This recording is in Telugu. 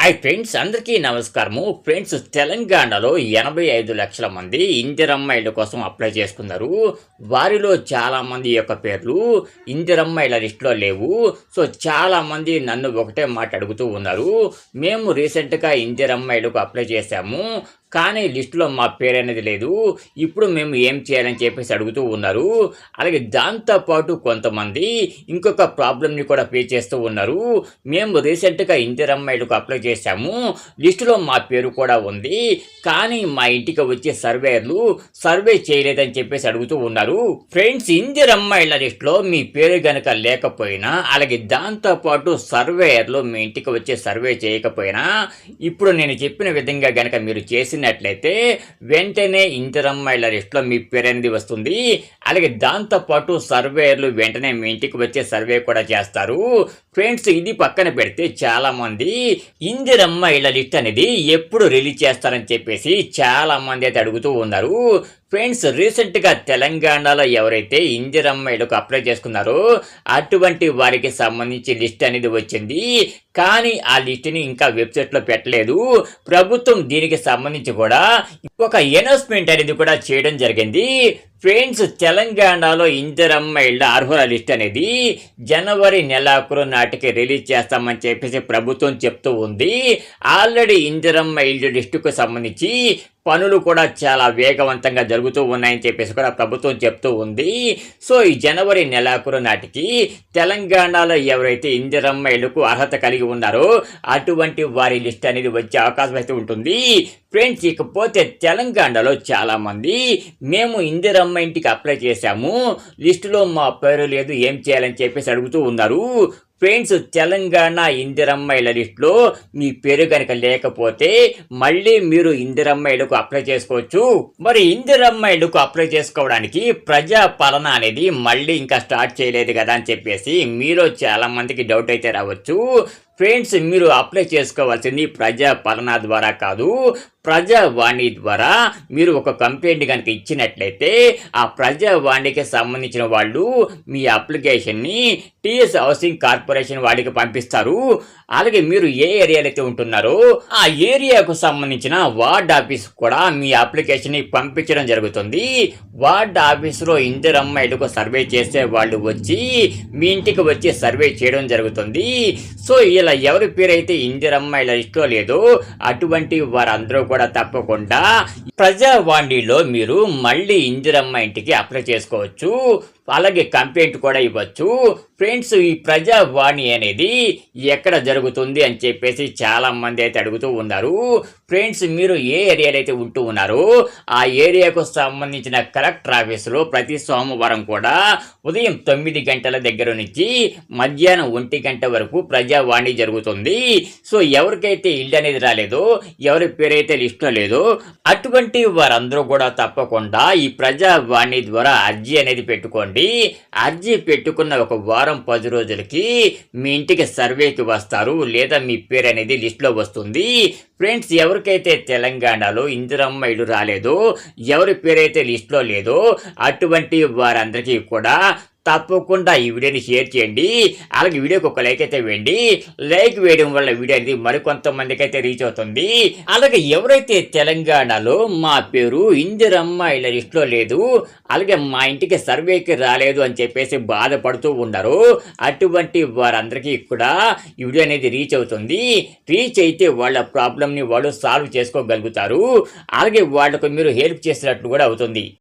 హాయ్ ఫ్రెండ్స్ అందరికీ నమస్కారము. ఫ్రెండ్స్ తెలంగాణలో ఎనభై ఐదు లక్షల మంది ఇందిరమ్మ ఇళ్ళ కోసం అప్లై చేసుకున్నారు. వారిలో చాలామంది యొక్క పేర్లు ఇందిరమ్మ ఇళ్ళ లిస్టులో లేవు. సో చాలామంది నన్ను ఒకటే మాట అడుగుతూ ఉన్నారు. మేము రీసెంట్గా ఇందిరమ్మ ఇళ్ళకు అప్లై చేశాము. కానీ లిస్టులో మా పేరు అనేది లేదు. ఇప్పుడు మేము ఏం చేయాలని చెప్పేసి అడుగుతూ ఉన్నారు. అలాగే దాంతోపాటు కొంతమంది ఇంకొక ప్రాబ్లమ్ని కూడా పే చేస్తూ ఉన్నారు. మేము రీసెంట్గా ఇందిరమ్మాయిలకు అప్లై చేశాము. లిస్టులో మా పేరు కూడా ఉంది. కానీ మా ఇంటికి వచ్చే సర్వేయర్లు సర్వే చేయలేదని చెప్పేసి అడుగుతూ ఉన్నారు. ఫ్రెండ్స్ ఇందిరమ్మాయిల లిస్టులో మీ పేరు గనక లేకపోయినా అలాగే దాంతోపాటు సర్వేయర్లు మీ ఇంటికి వచ్చే సర్వే చేయకపోయినా ఇప్పుడు నేను చెప్పిన విధంగా గనక మీరు చేసినట్లయితే వెంటనే ఇంటరమ్మాయిల లిస్టులో మీ పేరు అనేది వస్తుంది. అలాగే దాంతోపాటు సర్వేయర్లు వెంటనే మీ ఇంటికి వచ్చే సర్వే కూడా చేస్తారు. ఫ్రెండ్స్ ఇది పక్కన పెడితే చాలామంది ఇందిరమ్మ ఇళ్ళ లిస్ట్ అనేది ఎప్పుడు రిలీజ్ చేస్తారని చెప్పేసి చాలా మంది అయితే అడుగుతూ ఉన్నారు. ఫ్రెండ్స్ రీసెంట్గా తెలంగాణలో ఎవరైతే ఇందిరమ్మ ఇళ్ళకు అప్లై చేసుకున్నారో అటువంటి వారికి సంబంధించి లిస్ట్ అనేది వచ్చింది. కానీ ఆ లిస్ట్ని ఇంకా వెబ్సైట్లో పెట్టలేదు. ప్రభుత్వం దీనికి సంబంధించి కూడా ఒక అనౌన్స్మెంట్ అనేది కూడా చేయడం జరిగింది. ఫ్రెండ్స్ తెలంగాణలో ఇందిరమ్మ ఇళ్ళ అర్హుల లిస్ట్ అనేది జనవరి నెలాఖరు నాటికి రిలీజ్ చేస్తామని చెప్పేసి ప్రభుత్వం చెప్తూ ఉంది. ఆల్రెడీ ఇందిరమ్మ ఇళ్ళ లిస్టుకు సంబంధించి పనులు కూడా చాలా వేగవంతంగా జరుగుతూ ఉన్నాయని చెప్పేసి కూడా ప్రభుత్వం చెప్తూ ఉంది. సో ఈ జనవరి నెలాఖరు నాటికి తెలంగాణలో ఎవరైతే ఇందిరమ్మ ఇళ్ళకు అర్హత కలిగి ఉన్నారో అటువంటి వారి లిస్ట్ అనేది వచ్చే అవకాశం అయితే ఉంటుంది. ఫ్రెండ్స్ ఇకపోతే తెలంగాణలో చాలామంది మేము ఇందిరమ్మ ఇంటికి అప్లై చేశాము. లిస్టులో మా పేరు లేదు ఏం చేయాలని చెప్పేసి అడుగుతూ ఉన్నారు. ఫ్రెండ్స్ తెలంగాణ ఇందిరమ్మాయిల లిస్టులో మీ పేరు కనుక లేకపోతే మళ్ళీ మీరు ఇందిరమ్మాయిలకు అప్లై చేసుకోవచ్చు. మరి ఇందిరమ్మాయిలకు అప్లై చేసుకోవడానికి ప్రజా పాలన అనేది మళ్ళీ ఇంకా స్టార్ట్ చేయలేదు కదా అని చెప్పేసి మీరు చాలా మందికి డౌట్ అయితే రావచ్చు. ఫ్రెండ్స్ మీరు అప్లై చేసుకోవాల్సింది ప్రజా పాలన ద్వారా కాదు ప్రజావాణి ద్వారా. మీరు ఒక కంప్లైంట్ కనుక ఇచ్చినట్లయితే ఆ ప్రజావాణికి సంబంధించిన వాళ్ళు మీ అప్లికేషన్ని టీఎస్ హౌసింగ్ కార్పొరేషన్ వాడికి పంపిస్తారు. అలాగే మీరు ఏ ఏరియాలో అయితే ఉంటున్నారో ఆ ఏరియాకు సంబంధించిన వార్డ్ ఆఫీస్ కూడా మీ అప్లికేషన్ని పంపించడం జరుగుతుంది. వార్డ్ ఆఫీసులో ఇందిరమ్మ ఇళ్ళకు సర్వే చేసే వాళ్ళు వచ్చి మీ ఇంటికి వచ్చి సర్వే చేయడం జరుగుతుంది. సో ఇలా ఎవరి పేరైతే ఇందిరమ్మ ఇలా ఇష్టం లేదో అటువంటి వారందరూ కూడా తప్పకుండా ప్రజావాణిలో మీరు మళ్ళీ ఇందిరమ్మ ఇంటికి అప్లై చేసుకోవచ్చు. అలాగే కంప్లైంట్ కూడా ఇవ్వచ్చు. ఫ్రెండ్స్ ఈ ప్రజావాణి అనేది ఎక్కడ జరుగుతుంది అని చెప్పేసి చాలా మంది అయితే అడుగుతూ ఉన్నారు. ఫ్రెండ్స్ మీరు ఏ ఏరియాలో అయితే ఉంటూ ఉన్నారో ఆ ఏరియాకు సంబంధించిన కలెక్టర్ ఆఫీసులో ప్రతి సోమవారం కూడా ఉదయం తొమ్మిది గంటల దగ్గర నుంచి మధ్యాహ్నం ఒంటి గంట వరకు ప్రజావాణి జరుగుతుంది. సో ఎవరికైతే ఇల్లు అనేది రాలేదో ఎవరి పేరైతే లిస్టులో లేదో అటువంటి వారందరూ కూడా తప్పకుండా ఈ ప్రజావాణి ద్వారా అర్జీ అనేది పెట్టుకోండి. అర్జీ పెట్టుకున్న ఒక వారం పది రోజులకి మీ ఇంటికి సర్వేకి వస్తారు. లేదా మీ పేరు అనేది లిస్టులో వస్తుంది. ఫ్రెండ్స్ ఎవరికైతే తెలంగాణలో ఇందిరమ్మ ఇల్లు రాలేదో ఎవరి పేరైతే లిస్టులో లేదో అటువంటి వారందరికీ కూడా తప్పకుండా ఈ వీడియోని షేర్ చేయండి. అలాగే వీడియోకి ఒక లైక్ అయితే వేయండి. లైక్ వేయడం వల్ల వీడియో అనేది మరికొంతమందికి అయితే రీచ్ అవుతుంది. అలాగే ఎవరైతే తెలంగాణలో మా పేరు ఇందిరమ్మ ఇలా లిస్టులో లేదు. అలాగే మా ఇంటికి సర్వేకి రాలేదు అని చెప్పేసి బాధపడుతూ ఉన్నారు. అటువంటి వారందరికీ కూడా ఈ వీడియో అనేది రీచ్ అవుతుంది. రీచ్ అయితే వాళ్ళ ప్రాబ్లమ్ని వాళ్ళు సాల్వ్ చేసుకోగలుగుతారు. అలాగే వాళ్ళకు మీరు హెల్ప్ చేసినట్లు కూడా అవుతుంది.